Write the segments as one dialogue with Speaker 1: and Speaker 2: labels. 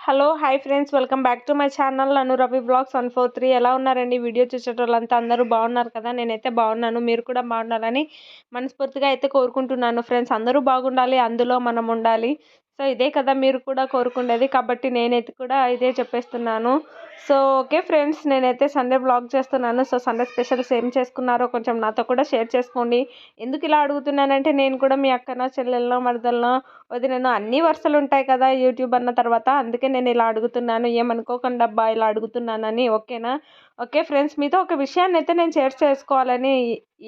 Speaker 1: Hello hi friends. Welcome back to my channel. నన్ను Ravi vlogs one four three. ఎలా ఉన్నారండి? Video చూసేటోళ్ళంతా అందరూ బాగున్నారు కదా? నేనైతే బాగున్నాను. మీరు కూడా బాగుండాలని మనస్ఫూర్తిగా అయితే కోరుకుంటున్నాను. ఫ్రెండ్స్ అందరూ బాగుండాలి. అందులో మనం ఉండాలి. సో ఇదే కదా మీరు కూడా కోరుకుండేది కాబట్టి నేనైతే కూడా ఇదే చెప్పేస్తున్నాను. సో ఓకే ఫ్రెండ్స్ నేనైతే సండే బ్లాగ్ చేస్తున్నాను. సో సండే స్పెషల్స్ ఏం చేసుకున్నారో కొంచెం నాతో కూడా షేర్ చేసుకోండి. ఎందుకు ఇలా అడుగుతున్నానంటే నేను కూడా మీ అక్కన చెల్లెల్లో మరదల్లో వదినను అన్ని వరుసలు ఉంటాయి కదా యూట్యూబ్ అన్న తర్వాత. అందుకే నేను ఇలా అడుగుతున్నాను. ఏమనుకోకుండా అబ్బా ఇలా అడుగుతున్నానని. ఓకేనా? ఓకే ఫ్రెండ్స్ మీతో ఒక విషయాన్ని అయితే నేను షేర్ చేసుకోవాలని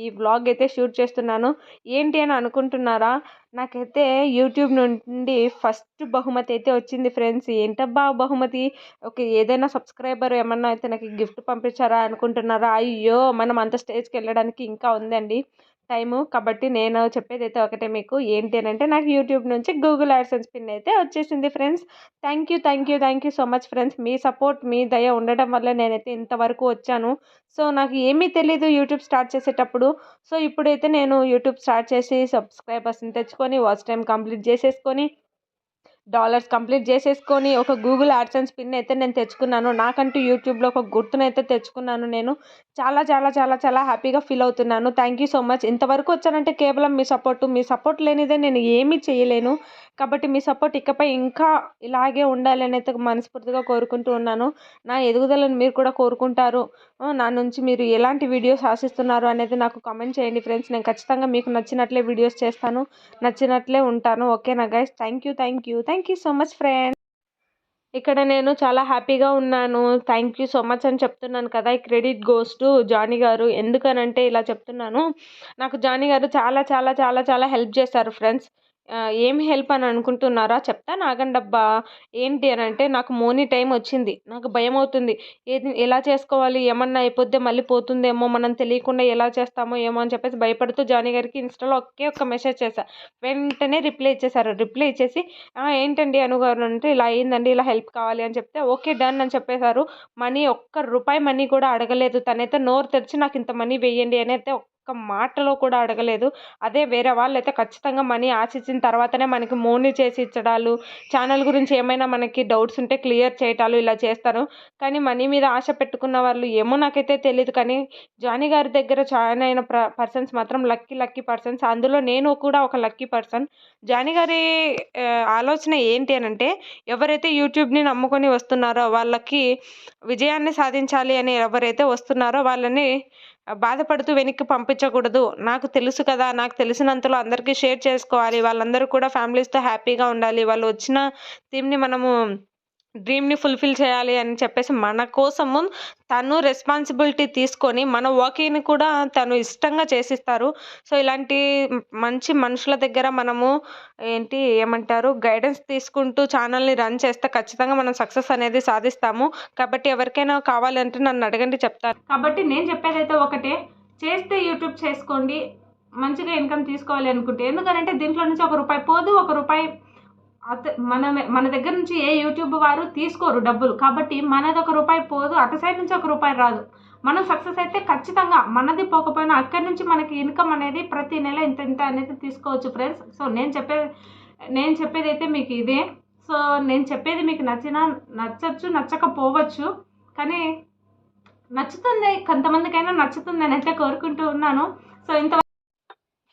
Speaker 1: ఈ వ్లాగ్ అయితే షూట్ చేస్తున్నాను. ఏంటి అని అనుకుంటున్నారా? నాకైతే యూట్యూబ్ నుండి ఫస్ట్ బహుమతి అయితే వచ్చింది ఫ్రెండ్స్. ఏంటబ్బా బహుమతి? ఒక ఏదైనా సబ్స్క్రైబర్ ఏమన్నా అయితే నాకు గిఫ్ట్ పంపించారా అనుకుంటున్నారా? అయ్యో మనం అంత స్టేజ్కి వెళ్ళడానికి ఇంకా ఉందండి. టైము. కాబట్టి నేను చెప్పేది అయితే ఒకటే మీకు. ఏంటి అని అంటే నాకు యూట్యూబ్ నుంచి గూగుల్ యాడ్సెన్స్ పిన్ అయితే వచ్చేసింది friends thank you thank you thank you so much friends me support మీ దయ ఉండడం వల్ల నేనైతే ఇంతవరకు వచ్చాను. సో నాకు ఏమీ తెలీదు యూట్యూబ్ స్టార్ట్ చేసేటప్పుడు. సో ఇప్పుడైతే నేను యూట్యూబ్ స్టార్ట్ చేసి సబ్స్క్రైబర్స్ని తెచ్చుకొని వాచ్ టైం కంప్లీట్ చేసేసుకొని డాలర్స్ కంప్లీట్ చేసేసుకొని ఒక గూగుల్ యాడ్సెన్స్ పిన్ అయితే నేను తెచ్చుకున్నాను. నాకంటూ యూట్యూబ్లో ఒక గుర్తునైతే తెచ్చుకున్నాను నేను. చాలా చాలా చాలా చాలా హ్యాపీగా ఫీల్ అవుతున్నాను. Thank you so much. ఇంతవరకు వచ్చానంటే కేవలం మీ సపోర్టు. మీ సపోర్ట్ లేనిదే నేను ఏమీ చేయలేను. కాబట్టి మీ సపోర్ట్ ఇకపై ఇంకా ఇలాగే ఉండాలి అని అయితే మనస్ఫూర్తిగా కోరుకుంటూ ఉన్నాను. నా ఎదుగుదలను మీరు కూడా కోరుకుంటారు. నా నుంచి మీరు ఎలాంటి వీడియోస్ ఆశిస్తున్నారు అనేది నాకు కామెంట్ చేయండి ఫ్రెండ్స్. నేను ఖచ్చితంగా మీకు నచ్చినట్లే వీడియోస్ చేస్తాను. నచ్చినట్లే ఉంటాను. ఓకేనా guys thank you thank you thank you so much friends ఇక్కడ నేను చాలా హ్యాపీగా ఉన్నాను. థ్యాంక్ యూ సో మచ్ అని చెప్తున్నాను కదా. ఈ క్రెడిట్ గోస్ టు జానీ గారు. ఎందుకనంటే ఇలా చెప్తున్నాను. నాకు జానీ గారు చాలా చాలా చాలా చాలా హెల్ప్ చేశారు ఫ్రెండ్స్ ఏం హెల్ప్ అని అనుకుంటున్నారా? చెప్తాను నాగండబ్బా. ఏంటి అని అంటే నాకు మోనీ టైం వచ్చింది. నాకు భయం అవుతుంది ఏది ఎలా చేసుకోవాలి? ఏమన్నా అయిపోతే మళ్ళీ పోతుందేమో? మనం తెలియకుండా ఎలా చేస్తామో ఏమో అని చెప్పేసి భయపడుతూ జానీ గారికి ఇన్స్టాలో ఒకే ఒక్క మెసేజ్ చేశా. వెంటనే రిప్లై ఇచ్చేసారు రిప్లై ఇచ్చేసి ఏంటండి అనుగారు అంటే ఇలా అయిందండి ఇలా హెల్ప్ కావాలి అని చెప్తే ఓకే డన్ అని చెప్పేశారు. మనీ ఒక్క రూపాయి మనీ కూడా అడగలేదు. తనైతే నోరు తెరిచి నాకు ఇంత మనీ వేయండి అని అయితే ఒక్క మాటలో కూడా అడగలేదు. అదే వేరే వాళ్ళు అయితే ఖచ్చితంగా మనీ ఆశించిన తర్వాతనే మనకి మోనీ చేసి ఇచ్చడాలు ఛానల్ గురించి ఏమైనా మనకి డౌట్స్ ఉంటే క్లియర్ చేయటాలు ఇలా చేస్తారు. కానీ మనీ మీద ఆశ పెట్టుకున్న వాళ్ళు ఏమో నాకైతే తెలియదు కానీ జానీ గారి దగ్గర జాయిన్ అయిన పర్సన్స్ మాత్రం లక్కీ లక్కీ పర్సన్స్. అందులో నేను కూడా ఒక లక్కీ పర్సన్. జానీ గారి ఆలోచన ఏంటి అని అంటే ఎవరైతే యూట్యూబ్ని నమ్ముకొని వస్తున్నారో వాళ్ళకి విజయాన్ని సాధించాలి అని ఎవరైతే వస్తున్నారో వాళ్ళని బాధపడుతూ వెనక్కి పంపించకూడదు. నాకు తెలుసు కదా నాకు తెలిసినంతలో అందరికీ షేర్ చేసుకోవాలి. వాళ్ళందరూ కూడా ఫ్యామిలీస్తో హ్యాపీగా ఉండాలి. వాళ్ళు వచ్చిన థీమ్ని మనము డ్రీమ్ని ఫుల్ఫిల్ చేయాలి అని చెప్పేసి మన కోసము తను రెస్పాన్సిబిలిటీ తీసుకొని మన వాకింగ్ని కూడా తను ఇష్టంగా చేసిస్తారు. సో ఇలాంటి మంచి మనుషుల దగ్గర మనము ఏంటి ఏమంటారు గైడెన్స్ తీసుకుంటూ ఛానల్ని రన్ చేస్తే ఖచ్చితంగా మనం సక్సెస్ అనేది సాధిస్తాము. కాబట్టి ఎవరికైనా కావాలంటే నన్ను అడగండి చెప్తారు కాబట్టి నేను చెప్పేది అయితే ఒకటే చేస్తే యూట్యూబ్ చేసుకోండి మంచిగా ఇన్కమ్ తీసుకోవాలి అనుకుంటే. ఎందుకంటే దీంట్లో నుంచి ఒక రూపాయి పోదు ఒక రూపాయి అత మన మన దగ్గర నుంచి ఏ యూట్యూబ్ వారు తీసుకోరు డబ్బులు. కాబట్టి మనది ఒక రూపాయి పోదు అటు సైడ్ నుంచి ఒక రూపాయి రాదు. మనం సక్సెస్ అయితే ఖచ్చితంగా మనది పోకపోయినా అక్కడి నుంచి మనకి ఇన్కమ్ అనేది ప్రతి నెల ఇంత ఇంత అనేది తీసుకోవచ్చు ఫ్రెండ్స్. సో నేను చెప్పే నేను చెప్పేది అయితే మీకు ఇదే. సో నేను చెప్పేది మీకు నచ్చిన నచ్చచ్చు నచ్చకపోవచ్చు. కానీ నచ్చుతుంది కొంతమందికైనా నచ్చుతుంది అని అయితే కోరుకుంటూ ఉన్నాను. సో ఇంత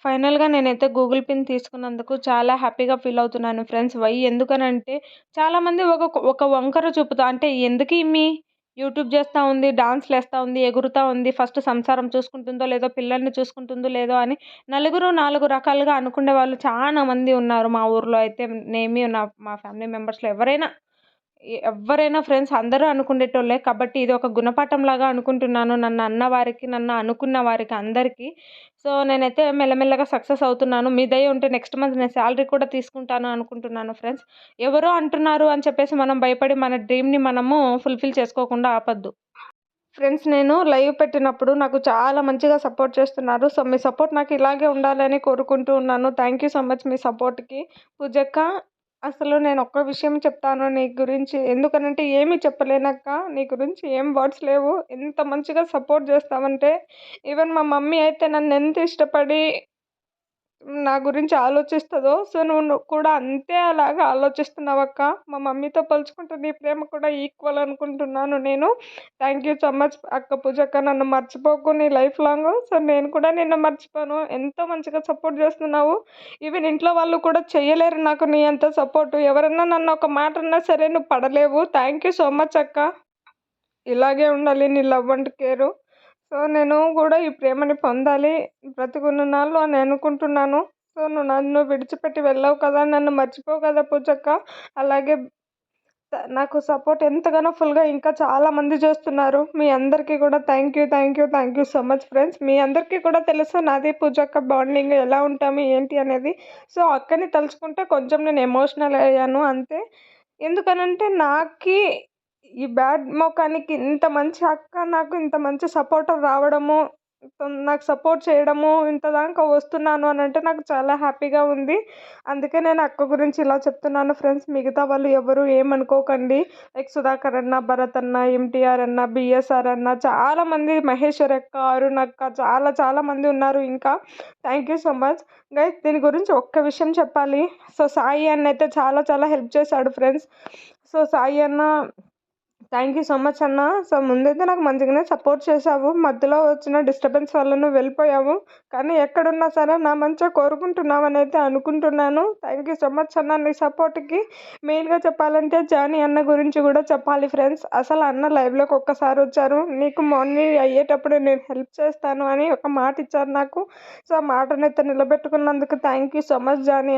Speaker 1: ఫైనల్గా నేనైతే గూగుల్ పిన్ తీసుకున్నందుకు చాలా హ్యాపీగా ఫీల్ అవుతున్నాను ఫ్రెండ్స్. వై ఎందుకనంటే చాలామంది ఒక ఒక వంకర చూపుతా అంటే ఎందుకు మీ యూట్యూబ్ చేస్తూ ఉంది డాన్స్లు వేస్తూ ఉంది ఎగురుతూ ఉంది ఫస్ట్ సంసారం చూసుకుంటుందో లేదో పిల్లల్ని చూసుకుంటుందో లేదో అని నలుగురు నాలుగు రకాలుగా అనుకునే వాళ్ళు చాలా మంది ఉన్నారు మా ఊర్లో. అయితే నేమి నా మా ఫ్యామిలీ మెంబర్స్లో ఎవరైనా ఎవరైనా ఫ్రెండ్స్ అందరూ అనుకునేటోళ్ళే. కాబట్టి ఇది ఒక గుణపాఠం లాగా అనుకుంటున్నాను. నన్ను అన్న వారికి నన్ను అనుకున్న వారికి అందరికీ. సో నేనైతే మెల్లమెల్లగా సక్సెస్ అవుతున్నాను. మీ దయ ఉంటే నెక్స్ట్ మంత్ నేను శాలరీ కూడా తీసుకుంటాను అనుకుంటున్నాను ఫ్రెండ్స్. ఎవరో అంటున్నారు అని చెప్పేసి మనం భయపడి మన డ్రీమ్ని మనము ఫుల్ఫిల్ చేసుకోకుండా ఆపద్దు. ఫ్రెండ్స్ నేను లైవ్ పెట్టినప్పుడు నాకు చాలా మంచిగా సపోర్ట్ చేస్తున్నారు. సో మీ సపోర్ట్ నాకు ఇలాగే ఉండాలని కోరుకుంటూ ఉన్నాను. థ్యాంక్ యూ సో మచ్ మీ సపోర్ట్కి. పూజక్క అసలు నేను ఒక్క విషయం చెప్తాను నీ గురించి. ఎందుకనంటే ఏమీ చెప్పలేనక్క. నీ గురించి ఏం వర్డ్స్ లేవు. ఎంత మంచిగా సపోర్ట్ చేస్తావంటే ఈవెన్ మా మమ్మీ అయితే నన్ను ఎంత ఇష్టపడి నా గురించి ఆలోచిస్తుందో? సో నువ్వు నువ్వు కూడా అంతే అలాగా ఆలోచిస్తున్నావు అక్క మా మమ్మీతో పోల్చుకుంటే నీ ప్రేమ కూడా ఈక్వల్ అనుకుంటున్నాను నేను. థ్యాంక్ యూ సో మచ్ అక్క పూజక్క. నన్ను మర్చిపోకు నీ లైఫ్ లాంగ్. సో నేను కూడా నిన్ను మర్చిపోను. ఎంతో మంచిగా సపోర్ట్ చేస్తున్నావు. ఈవెన్ ఇంట్లో వాళ్ళు కూడా చేయలేరు నాకు నీ అంత సపోర్ట్. ఎవరన్నా నన్ను ఒక మాట అన్నా సరే నువ్వు పడలేవు. థ్యాంక్ యూ సో మచ్ అక్క. ఇలాగే ఉండాలి నీ లవ్ అండ్ కేరు. సో నేను కూడా ఈ ప్రేమని పొందాలి బ్రతుకున్న నాళ్ళు అని అనుకుంటున్నాను. సో నువ్వు నన్ను విడిచిపెట్టి వెళ్ళావు కదా నన్ను మర్చిపోవు కదా పూజక్క. అలాగే నాకు సపోర్ట్ ఎంతగానో ఫుల్గా ఇంకా చాలామంది చేస్తున్నారు. మీ అందరికీ కూడా thank you thank you thank you so much friends. మీ అందరికీ కూడా తెలుసు నాది పూజక్క బాండింగ్ ఎలా ఉంటాము ఏంటి అనేది. సో అక్కని తలుచుకుంటే కొంచెం నేను ఎమోషనల్ అయ్యాను అంతే. ఎందుకనంటే నాకి ఈ బ్యాడ్ మోకానికి ఇంత మంచి అక్క నాకు ఇంత మంచి సపోర్టర్ రావడము నాకు సపోర్ట్ చేయడము ఇంత దాకా వస్తున్నాను అని అంటే నాకు చాలా హ్యాపీగా ఉంది. అందుకే నేను అక్క గురించి ఇలా చెప్తున్నాను ఫ్రెండ్స్. మిగతా వాళ్ళు ఎవరు ఏమనుకోకండి. లైక్ సుధాకర్ అన్న భరత్ అన్న ఎంటీఆర్ అన్న బిఎస్ఆర్ అన్న చాలామంది మహేశ్వర్ అక్క అరుణ్ అక్క చాలా చాలామంది ఉన్నారు ఇంకా. Thank you so much guys దీని గురించి ఒక్క విషయం చెప్పాలి. సో సాయి అన్న అయితే చాలా చాలా హెల్ప్ చేశాడు ఫ్రెండ్స్. సో సాయి అన్న థ్యాంక్ యూ సో మచ్ అన్న. సో ముందైతే నాకు మంచిగానే సపోర్ట్ చేసావు మధ్యలో వచ్చిన డిస్టర్బెన్స్ వల్ల నువ్వు వెళ్ళిపోయావు. కానీ ఎక్కడున్నా సరే నా మంచిగా కోరుకుంటున్నావు అని అయితే అనుకుంటున్నాను. థ్యాంక్ యూ సో మచ్ అన్న. నీ సపోర్ట్కి మెయిన్గా చెప్పాలంటే జానీ అన్న గురించి కూడా చెప్పాలి ఫ్రెండ్స్ అసలు అన్న లైవ్లోకి ఒక్కసారి వచ్చారు. నీకు మార్నింగ్ అయ్యేటప్పుడు నేను హెల్ప్ చేస్తాను అని ఒక మాట ఇచ్చారు నాకు. సో ఆ మాటనైతే నిలబెట్టుకున్నందుకు thank you so much Jani అన్న.